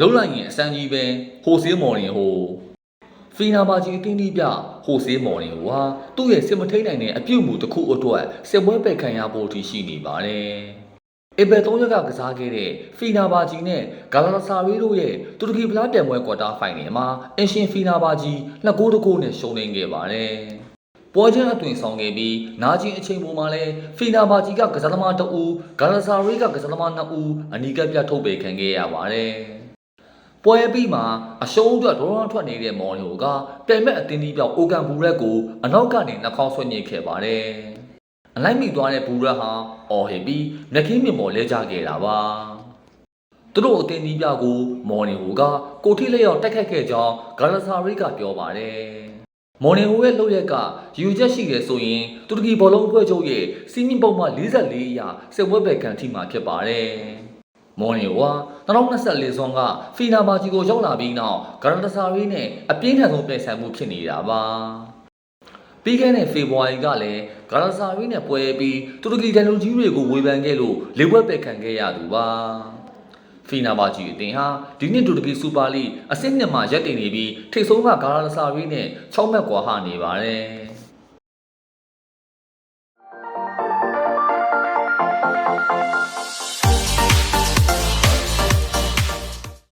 လုံးလိုက်ရင်အစမ်းကြီးပဲဟိုဆေးမော်ရင်ဟိုဖီနာဘာကြီးအတင်းကြီးပြဟိုဆေးမော်ရင်ဟိုဟာသူ့ရဲ့စစ်မထိန်နိုင်တဲ့အပြုတ်မှုတစ်ခုအတွက်စစ်ပွဲပယ်ခံရဖို့အထိရှိနေပါတယ်အေဘယ်၃ရက်ကကစားခဲ့တဲ့ဖီနာဘာဂျီနဲ့ဂါလာတာဆာရီတို့ရဲ့တူရကီဖလားတံပွဲကွာတာဖိုင်နယ်မှာအင်ရှင်ဖီနာဘာဂျီလက်ကိုးတစ်ကိုးနဲ့ရှုံးနေခဲ့ပါတယ်။ပွဲချင်းအသွင်ဆောင်ခဲ့ပြီးနာကျင်အချိန်ပေါ်မှာလဲဖီနာဘာဂျီကကစားသမားတအူဂါလာဆာရီကကစားသမားနှစ်ဦးအနီးကပ်ပြတ်ထုတ်ပေခံခဲ့ရပါတယ်။ ပွဲပြီးမှာအရှုံးအတွက်ဒေါ်ရန်ထွက်နေတဲ့မော်နီယိုကပြန်မဲ့အတင်းကြီးပြောက်အိုကန်ဘူရက်ကိုအနောက်ကနေနှာခေါင်းဆွဲညစ်ခဲ့ပါတယ်။အလိုက်မိသွားတဲ့ဘူရက်ဟာအော်ဟစ်ပြီးမျက်ခင်းမြင်ပေါ်လဲကျခဲ့တာပါ။သူတို့အတင်းကြီးပြကိုမော်နီဟိုကကိုထိလက်ရောက်တက်ခတ်ခဲ့ကြောင်းဂါလာဆာရီကပြောပါတယ်။မော်နီဟိုရဲ့လုပ်ရက်ကယူချက်ရှိတယ်ဆိုရင်တူရကီဘောလုံးအဖွဲ့ချုပ်ရဲ့စီမင်းပုံမှန်44အရာစစ်ပွဲပဲကန်ထိမှာဖြစ်ပါတယ်။ မော်နီဟိုဟာ2024ဇွန်ကဖီနာမာဂျီကိုရောက်လာပြီးနောက်ဂါလာတာဆာရီနဲ့အပြင်းထန်ဆုံးပြင်ဆိုင်မှုဖြစ်နေတာပါ။ပြီးခဲ့တဲ့ဖေဖော်ဝါရီကလည်းဂါလာဆာရီနဲ့ပွဲပြီးတူရကီတန်လူကြီးတွေကိုဝေဖန်ခဲ့လို့လေပွဲပဲခံခဲ့ရသူပါ။ဖီနာဘာဂျီအတင်ဟာဒီနှစ်တူရကီစူပါလိအဆင့်နှစ်မှာရပ်တည်နေပြီးထိပ်ဆုံးကဂါလာတာဆာရီနဲ့6မှတ်ကွာဟနေပါတယ်။